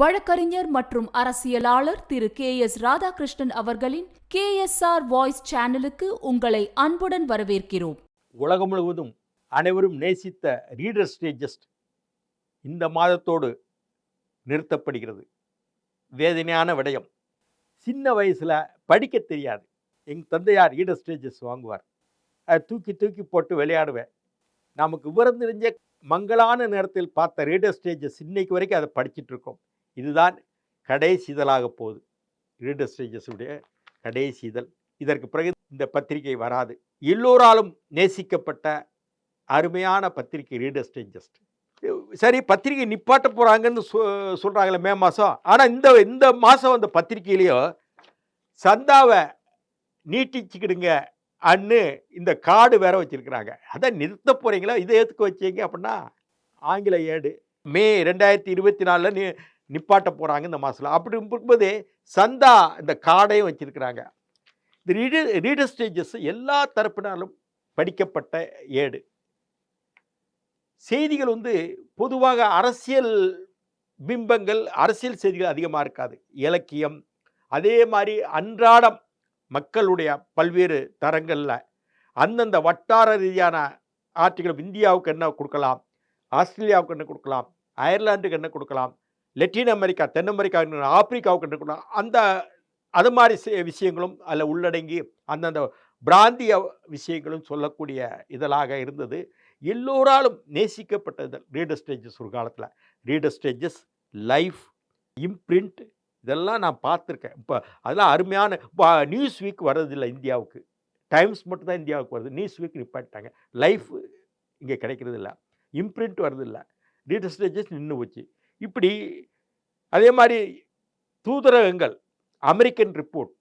வழக்கறிஞர் மற்றும் அரசியலாளர் திரு கே எஸ் ராதாகிருஷ்ணன் அவர்களின் கே எஸ் ஆர் வாய்ஸ் சேனலுக்கு உங்களை அன்புடன் வரவேற்கிறோம். உலகம் முழுவதும் அனைவரும் நேசித்த ரீடர்ஸ் டேஜஸ்ட் இந்த மாதத்தோடு நிறுத்தப்படுகிறது. வேதனையான விடயம். சின்ன வயசில் படிக்க தெரியாது. எங்கள் தந்தையார் ரீடர்ஸ் டேஜஸ் வாங்குவார். அதை தூக்கி தூக்கி போட்டு விளையாடுவேன். நமக்கு விவரம் தெரிஞ்ச மங்களான நேரத்தில் பார்த்த ரீடர் ஸ்டேஜஸ் இன்னைக்கு வரைக்கும் அதை படிச்சிட்டு இருக்கோம். இதுதான் கடைசி இதழாக போகுது. ரீடர் ஸ்டேஜஸுடைய கடைசி இதழ். இதற்கு பிறகு இந்த பத்திரிகை வராது. எல்லோராலும் நேசிக்கப்பட்ட அருமையான பத்திரிகை ரீடர் ஸ்டேஜஸ்ட் சரி பத்திரிகை நிப்பாட்ட போகிறாங்கன்னு சொ சொல்கிறாங்களே மே மாதம் ஆனால் இந்த இந்த மாதம் அந்த பத்திரிகையிலையோ சந்தாவை நீட்டிச்சுக்கிடுங்க அன்னு இந்த காடு வேற வச்சிருக்கிறாங்க. அதான் நிறுத்த போகிறீங்களா இதை எதுக்கு வச்சீங்க அப்படின்னா ஆங்கில ஏடு. மே ரெண்டாயிரத்தி இருபத்தி நாலில் நீ நிப்பாட்ட போகிறாங்க இந்த மாதத்தில் அப்படி இருக்கும்போது சந்தா இந்த காடையும் வச்சுருக்கிறாங்க. இந்த ரீடர் ரீடர் ஸ்டேஜஸ் எல்லா தரப்பினாலும் படிக்கப்பட்ட ஏடு. செய்திகள் வந்து பொதுவாக அரசியல் பிம்பங்கள் அரசியல் செய்திகள் அதிகமாக இருக்காது. இலக்கியம் அதே மாதிரி அன்றாடம் மக்களுடைய பல்வேறு தரங்களில் அந்தந்த வட்டார ரீதியான ஆர்டிகள் இந்தியாவுக்கு என்ன கொடுக்கலாம் ஆஸ்திரேலியாவுக்கு என்ன கொடுக்கலாம் அயர்லாண்டுக்கு என்ன கொடுக்கலாம் லெட்டின் அமெரிக்கா தென் அமெரிக்கா ஆப்பிரிக்காவுக்கு இருக்கணும் அந்த அது மாதிரி விஷயங்களும் அதில் உள்ளடங்கி அந்தந்த பிராந்திய விஷயங்களும் சொல்லக்கூடிய இதழாக இருந்தது. எல்லோராலும் நேசிக்கப்பட்டது ரீடர் ஸ்டேஜஸ் ஒரு காலத்தில். ரீடர் ஸ்டேஜஸ் லைஃப் இம்ப்ரிண்ட் இதெல்லாம் நான் பார்த்துருக்கேன். இப்போ அதெல்லாம் அருமையான இப்போ நியூஸ் வீக் வர்றதில்லை இந்தியாவுக்கு. டைம்ஸ் மட்டும் தான் இந்தியாவுக்கு வருது. நியூஸ் வீக் நிப்பாட்டாங்க லைஃப் இங்கே கிடைக்கிறது இல்லை இம்ப்ரிண்ட் வர்றதில்லை. ரீடர் ஸ்டேஜஸ் நின்று போச்சு. இப்படி அதே மாதிரி தூதரகங்கள் அமெரிக்கன் ரிப்போர்ட்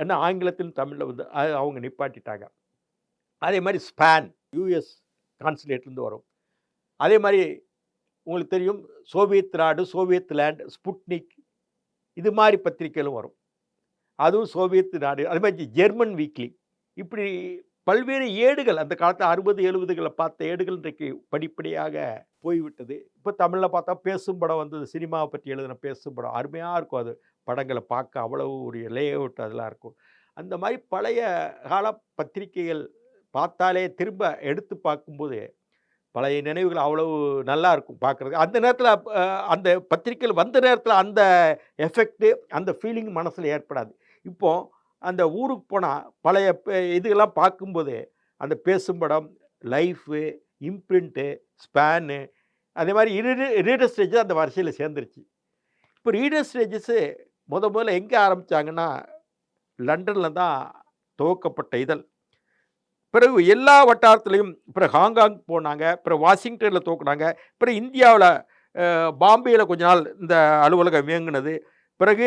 என்ன ஆங்கிலத்திலும் தமிழில் வந்து அது அவங்க நிப்பாட்டிட்டாங்க. அதே மாதிரி ஸ்பேன் யூஎஸ் கான்சுலேட்லேருந்து வரும். அதே மாதிரி உங்களுக்கு தெரியும் சோவியத் நாடு சோவியத் லேண்ட் ஸ்புட்னிக் இது மாதிரி பத்திரிகைகளும் வரும். அதுவும் சோவியத் நாடு அதே மாதிரி ஜெர்மன் வீக்லி. இப்படி பல்வேறு ஏடுகள் அந்த காலத்தில் அறுபது எழுபதுகளை பார்த்த ஏடுகள் இன்றைக்கு படிப்படியாக போய்விட்டது. இப்போ தமிழில் பார்த்தா பேசும் படம் வந்தது சினிமாவை பற்றி எழுதின பேசும் படம். அருமையாக இருக்கும் அது. படங்களை பார்க்க அவ்வளவு ஒரு லே அவுட் அதெல்லாம் இருக்கும். அந்த மாதிரி பழைய கால பத்திரிகைகள் பார்த்தாலே திரும்ப எடுத்து பார்க்கும்போது பழைய நினைவுகள் அவ்வளவு நல்லா இருக்கும் பார்க்குறதுக்கு. அந்த நேரத்தில் அந்த பத்திரிக்கைகள் வந்த நேரத்தில் அந்த எஃபெக்ட்டு அந்த ஃபீலிங் மனசில் ஏற்படாது. இப்போது அந்த ஊருக்கு போனால் பழைய ப- இதுகெல்லாம் பார்க்கும்போது அந்த பேசும் படம் லைஃபு இம்ப்ரிண்ட்டு ஸ்பேனு அதே மாதிரி ரீடர் ஸ்டேஜஸ் அந்த வரிசையில் சேர்ந்துருச்சு. இப்போ ரீடர் ஸ்டேஜஸ்ஸு முத முதல்ல எங்கே ஆரம்பித்தாங்கன்னா லண்டனில் தான் துவக்கப்பட்ட இதழ். பிறகு எல்லா வட்டாரத்துலேயும் பிறகு ஹாங்காங் போனாங்க பிறகு வாஷிங்டனில் தோக்குனாங்க பிறகு இந்தியாவில் பாம்பேயில் கொஞ்ச நாள் இந்த அலுவலகம் இயங்கினது பிறகு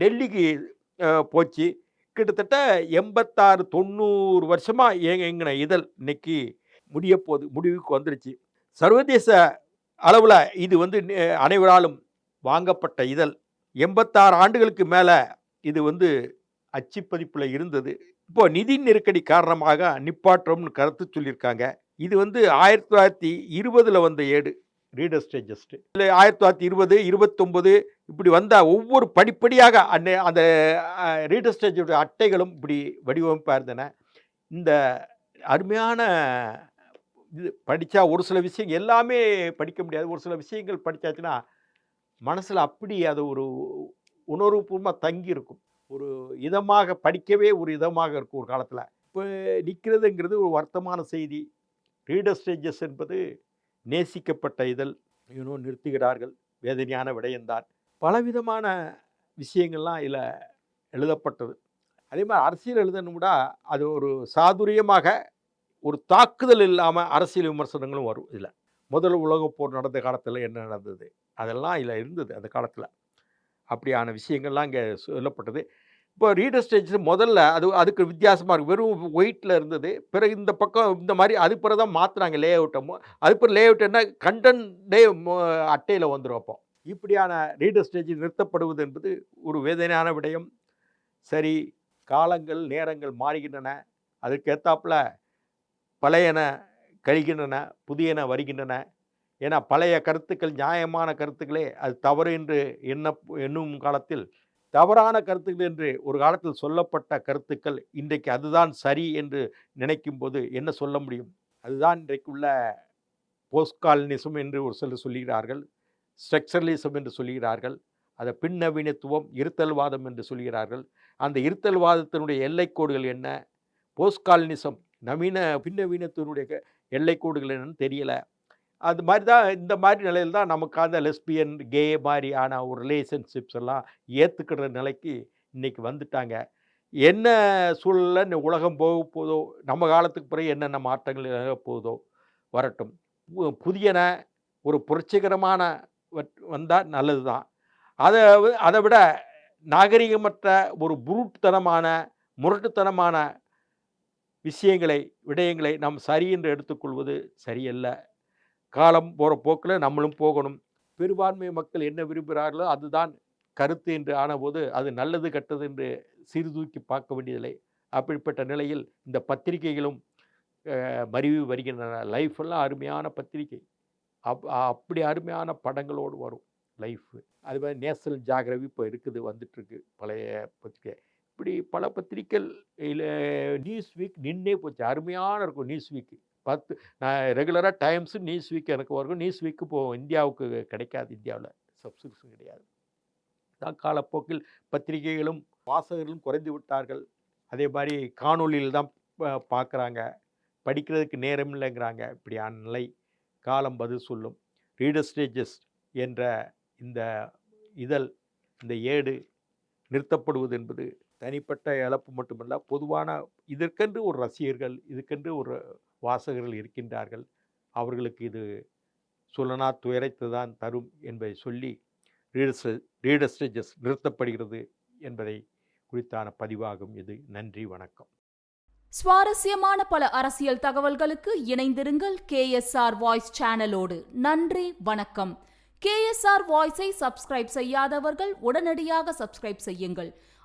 டெல்லிக்கு போச்சு. கிட்டத்தட்ட எண்பத்தாறு தொண்ணூறு வருஷமாக இயங்கின இதழ் இன்னைக்கு முடிய போகுது முடிவுக்கு வந்துருச்சு. சர்வதேச அளவில் இது வந்து அனைவராலும் வாங்கப்பட்ட இதழ். எண்பத்தாறு ஆண்டுகளுக்கு மேலே இது வந்து அச்சுப்பதிப்பில் இருந்தது. இப்போ நிதி நெருக்கடி காரணமாக நிப்பாற்றம்னு கருத்து சொல்லியிருக்காங்க. இது வந்து ஆயிரத்தி தொள்ளாயிரத்தி இருபதில் வந்த ஏடு. ரீடர் இல்லை ஆயிரத்தி தொள்ளாயிரத்தி இருபது இருபத்தொம்பது இப்படி வந்த ஒவ்வொரு படிப்படியாக அந்த அந்த ரீடர் அட்டைகளும் இப்படி வடிவமைப்பாக இருந்தன இந்த அருமையான இது படித்தா ஒரு சில விஷயம் எல்லாமே படிக்க முடியாது. ஒரு சில விஷயங்கள் படித்தாச்சுன்னா மனசில் அப்படி அது ஒரு உணர்வுபூர்வமாக தங்கி இருக்கும் ஒரு இதமாக படிக்கவே ஒரு இதமாக இருக்கும் ஒரு காலத்தில். இப்போ நிற்கிறதுங்கிறது ஒரு வருத்தமான செய்தி. ரீடர் ஸ்டேஜஸ் என்பது நேசிக்கப்பட்ட இதழ் இன்னும் நிறுத்துகிறார்கள் வேதனையான விடயம்தான். பலவிதமான விஷயங்கள்லாம் இதில் எழுதப்பட்டது. அதே மாதிரி அரசியல் எழுதணும் கூட அது ஒரு சாதுரியமாக ஒரு தாக்குதல் இல்லாமல் அரசியல் விமர்சனங்களும் வரும் இதில். முதல் உலகப் போர் நடந்த காலத்தில் என்ன நடந்தது? அதெல்லாம் இதில் இருந்தது அந்த காலத்தில். அப்படியான விஷயங்கள்லாம் இங்கே சொல்லப்பட்டது. இப்போ ரீடர் ஸ்டேஜ் முதல்ல அது அதுக்கு வித்தியாசமாக இருக்கும் வெறும் ஒயிட்டில் இருந்தது. பிறகு இந்த பக்கம் இந்த மாதிரி அது பிறகு தான் மாற்றுனாங்க லே அவுட்டை அது பிறகு லே அவுட் என்ன கண்டன்டே அட்டையில் வந்துடும் அப்போ. இப்படியான ரீடர் ஸ்டேஜ் நிறுத்தப்படுவது என்பது ஒரு வேதனையான விடயம். சரி காலங்கள் நேரங்கள் மாறுகின்றன. அதற்கேத்தாப்புல பழையன கழிகின்றன புதியன வருகின்றன. ஏன்னா பழைய கருத்துக்கள் நியாயமான கருத்துக்களே அது தவறு என்று எண்ண எண்ணும் காலத்தில் தவறான கருத்துக்கள் என்று ஒரு காலத்தில் சொல்லப்பட்ட கருத்துக்கள் இன்றைக்கு அதுதான் சரி என்று நினைக்கும் போது என்ன சொல்ல முடியும்? அதுதான் இன்றைக்குள்ள போஸ்ட்காலனிசம் என்று ஒரு சிலர் சொல்கிறார்கள் ஸ்ட்ரக்சரலிசம் என்று சொல்கிறார்கள் அதை பின்னவீனத்துவம் இருத்தல்வாதம் என்று சொல்கிறார்கள் அந்த இருத்தல்வாதத்தினுடைய எல்லைக்கோடுகள் என்ன? போஸ்ட்காலனிசம் நவீன பின்னவீனத்தினுடைய எல்லைக்கோடுகள் என்னன்னு தெரியலை. அது மாதிரி தான் இந்த மாதிரி நிலையில் தான் நமக்கு அந்த லெஸ்பியன் கே மாதிரி ஆன ஒரு ரிலேஷன்ஷிப்ஸ் எல்லாம் ஏற்றுக்கிற நிலைக்கு இன்றைக்கி வந்துட்டாங்க. என்ன சூழலில் இந்த உலகம் போக போதோ நம்ம காலத்துக்கு பிறகு என்னென்ன மாற்றங்கள் நிகழ போதோ வரட்டும். புதியன ஒரு புரட்சிகரமான வந்தால் நல்லது தான். அதை அதை விட நாகரிகமற்ற ஒரு புருட்டுத்தனமான முரட்டுத்தனமான விஷயங்களை விடயங்களை நாம் சரி என்று எடுத்துக்கொள்வது சரியல்ல. காலம் போகிற போக்கில் நம்மளும் போகணும். பெரும்பான்மை மக்கள் என்ன விரும்புகிறார்களோ அதுதான் கருத்து என்று ஆனபோது அது நல்லது கெட்டது என்று சீர்தூக்கி பார்க்க வேண்டியதில்லை. அப்படிப்பட்ட நிலையில் இந்த பத்திரிகைகளும் மருவி வருகின்றன. லைஃப் எல்லாம் அருமையான பத்திரிகை. அப் அப்படி அருமையான படங்களோடு வரும் லைஃப்பு அது மாதிரி நேஷனல் ஜாகிரவி இப்போ இருக்குது வந்துட்டுருக்கு பழைய பத்திரிகை. இப்படி பல பத்திரிக்கைகள் இல்லை நியூஸ் வீக் நின்னே போச்சு. அருமையான இருக்கும் நியூஸ் வீக்கு பத்து நான் ரெகுலராக டைம்ஸு நியூஸ் வீக் எனக்கு வரும் நியூஸ் வீக்கு போகும் இந்தியாவுக்கு கிடைக்காது இந்தியாவில். சப்ஸ்கிரிப்ஷன் கிடையாது. தான் காலப்போக்கில் பத்திரிகைகளும் வாசகர்களும் குறைந்து விட்டார்கள். அதே மாதிரி காணொளியில் தான் பார்க்குறாங்க படிக்கிறதுக்கு நேரம் இல்லைங்கிறாங்க. இப்படியான நிலை. காலம் பதில் சொல்லும். ரீடர் என்ற இந்த இதழ் இந்த ஏடு நிறுத்தப்படுவது என்பது தனிப்பட்ட இழப்பு மட்டுமல்ல பொதுவான இதற்கென்று ஒரு ரசிகர்கள் இதுக்கென்று ஒரு வாசகர்கள் இருக்கின்றார்கள். அவர்களுக்கு இது சுலனா துயரைத்து தான் தரும் என்பதை சொல்லி ரீடர்ஸ் ரீடர்ஸ்டேஜஸ் நிறுத்தப்படுகிறது என்பதை குறித்தான பதிவாகும். இது நன்றி வணக்கம். சுவாரஸ்யமான பல அரசியல் தகவல்களுக்கு இணைந்திருங்கள் கேஎஸ்ஆர் வாய்ஸ் சேனலோடு. நன்றி வணக்கம். கேஎஸ்ஆர் வாய்ஸை சப்ஸ்கிரைப் செய்யாதவர்கள் உடனடியாக சப்ஸ்கிரைப் செய்யுங்கள்.